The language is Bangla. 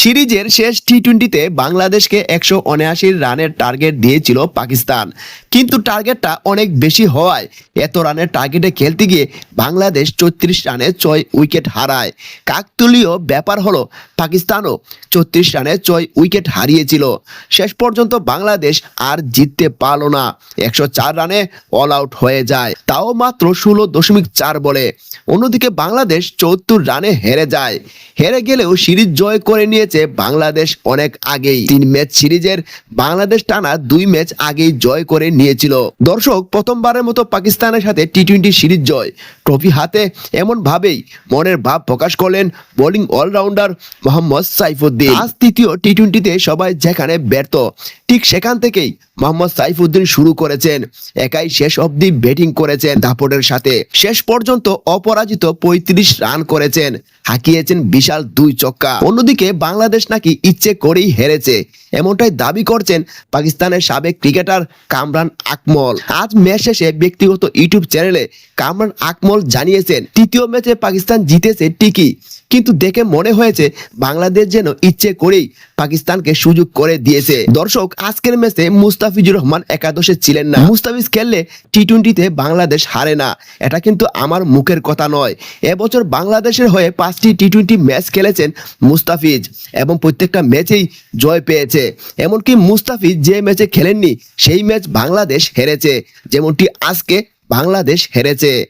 সিরিজের শেষ টি টোয়েন্টিতে বাংলাদেশকে একশো উনআশি রানের টার্গেট দিয়েছিল পাকিস্তান। কিন্তু টার্গেটটা অনেক বেশি হওয়ায় এত রানের টার্গেটে খেলতে গিয়ে বাংলাদেশ চৌত্রিশ রানে ছয় উইকেট হারায়। কাকতুলীয় ব্যাপার হলো পাকিস্তানও চৌত্রিশ রানে ছয় উইকেট হারিয়েছিল। শেষ পর্যন্ত বাংলাদেশ আর জিততে পারল না। একশো চার রানে অল আউট হয়ে যায়। তাও মাত্র ষোলো দশমিক চার বলে। অন্যদিকে বাংলাদেশ চৌত্তর রানে হেরে যায়। হেরে গেলেও সিরিজ জয় করে নিয়েছে বাংলাদেশ অনেক আগেই। তিন ম্যাচ সিরিজের বাংলাদেশ টানা দুই ম্যাচ আগেই জয় করে নিয়েছিল। দর্শক, প্রথমবারের মতো পাকিস্তানের সাথে টি টোয়েন্টি সিরিজ জয়। ট্রফি হাতে এমন ভাবেই মনের ভাব প্রকাশ করলেন বোলিং অলরাউন্ডার মোহাম্মদ সাইফুদ্দিন। আজ তৃতীয় টি টোয়েন্টিতে সবাই যেখানে ব্যর্থ, ঠিক সেখান থেকেই মোহাম্মদ সাইফুদ্দিন শুরু করেছেন। একাই শেষ অবধি ব্যাটিং করেছেন দাপটের সাথে। শেষ পর্যন্ত অপরাজিত পঁয়ত্রিশ রান করেছেন। হাঁকিয়েছেন বিশাল দুই চক্কা। অন্যদিকে বাংলাদেশ নাকি ইচ্ছে করেই হেরেছে। এমনটাই দাবি করছেন পাকিস্তানের সাবেক ক্রিকেটার কামরান আকমল। আজ ম্যাচ শেষে ব্যক্তিগত ইউটিউব চ্যানেলে কামরান আকমল জানিয়েছেন, তৃতীয় ম্যাচে পাকিস্তান জিতেছে ঠিকই কিন্তু দেখে মনে হয়েছে বাংলাদেশ যেন ইচ্ছে করেই পাকিস্তানকে সুযোগ করে দিয়েছে। দর্শক, আজকের ম্যাচে মুস্তাফিজুর রহমান একাদশে ছিলেন না। মুস্তাফিজ খেললে টি টোয়েন্টিতে বাংলাদেশ হারে না। এটা কিন্তু আমার মুখের কথা নয়। এবছর বাংলাদেশের হয়ে পাঁচটি টি টোয়েন্টি ম্যাচ খেলেছেন মুস্তাফিজ এবং প্রত্যেকটা ম্যাচেই জয় পেয়েছে। এমনকি মুস্তাফিজ যে ম্যাচে খেলেননি, সেই ম্যাচ বাংলাদেশ হেরেছে। যেমনটি আজকে বাংলাদেশ হেরেছে।